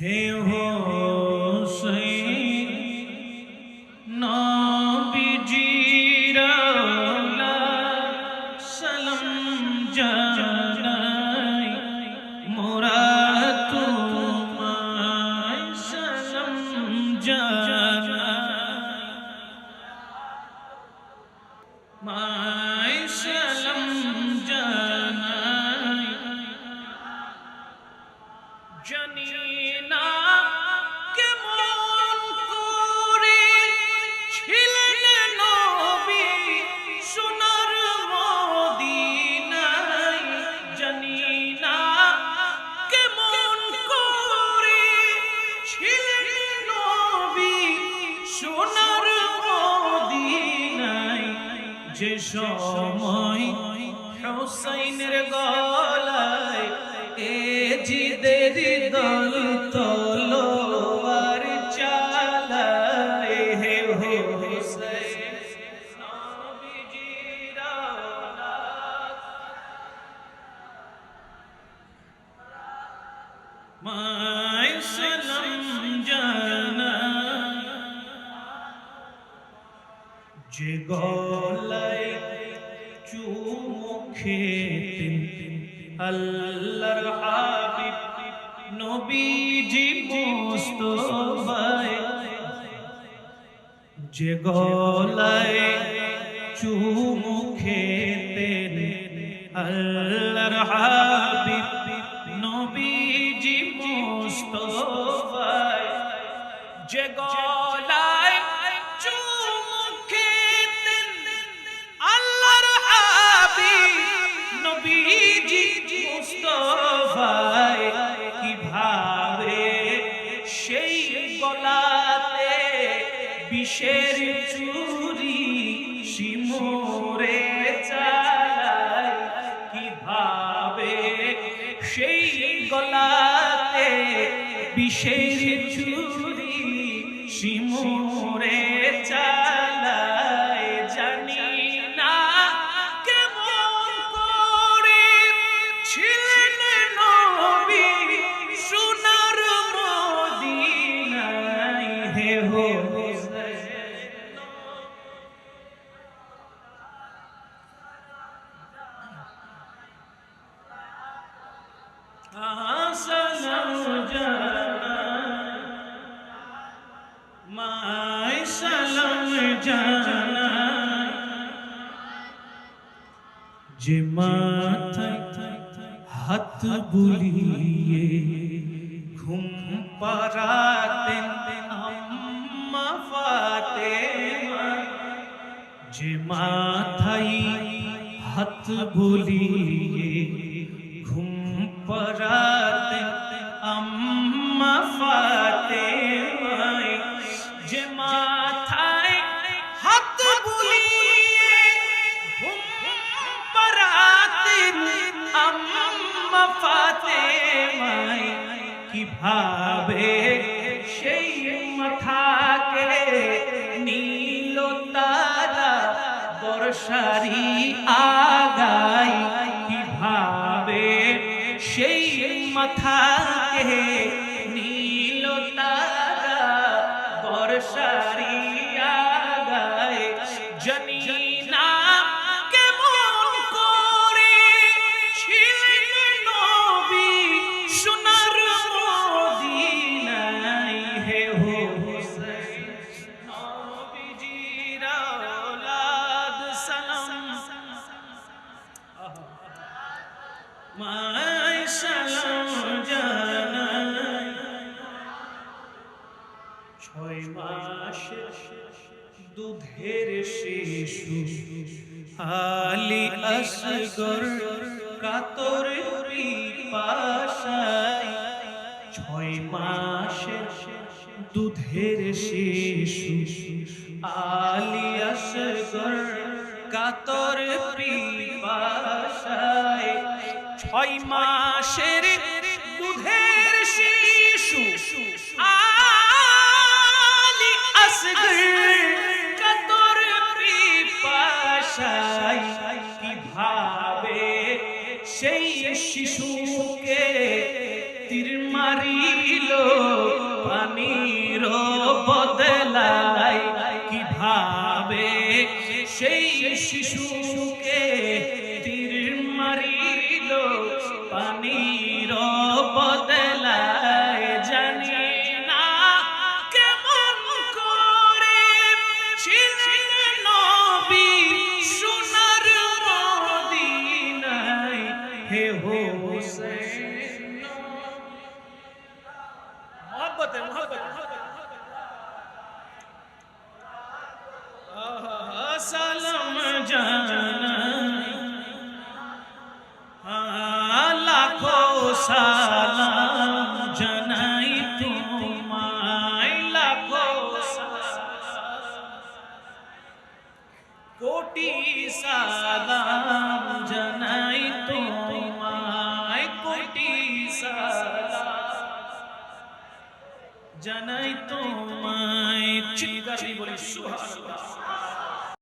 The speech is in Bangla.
হে হোসেন নবীজির সালাম জানাই মোরা তোমায় সালাম জানাই। মাই যে সময় হোসাইনের গলায় যে গলায় চুমু আল্লাহর হাবিব, নবীজি মুস্তফায় যে গলায় চুমু আল্লাহর হাবিব, নবীজি মুস্তফায় যে গলায় বিষের চুরি শিমরে চালায়, জানি না কেমন করে ছিলেন নবী, সোনার মদিনায় হে হো সালাম যে মাথায় হাত বুলিয়ে ঘুম পারাতেন আম্মা ফাতেমা যে মাথায় হাত বুলিয়ে আম্মা ফাতেমায় কীভাবে সেই মাথাকে নীল তারা বর্ষারি আগাই কীভাবে সেই মাথাকে সালাম জানাই। ছয় মাস দুধের শিশু, আলী আসগর কাতর পিপাসায়। ছয় মাসের দুধের শিশু, আলী আসগর কাতর পিপাসায়। ছয় মাসের দুধের শিশু, আলী আসগর, কাতর পিপাসায় কীভাবে সেই শিশুকে তীর মারিল, পানির বদলায় কীভাবে সেই শিশুকে জানাই তোমায় চিৎকার বলি সুবহানাল্লাহ।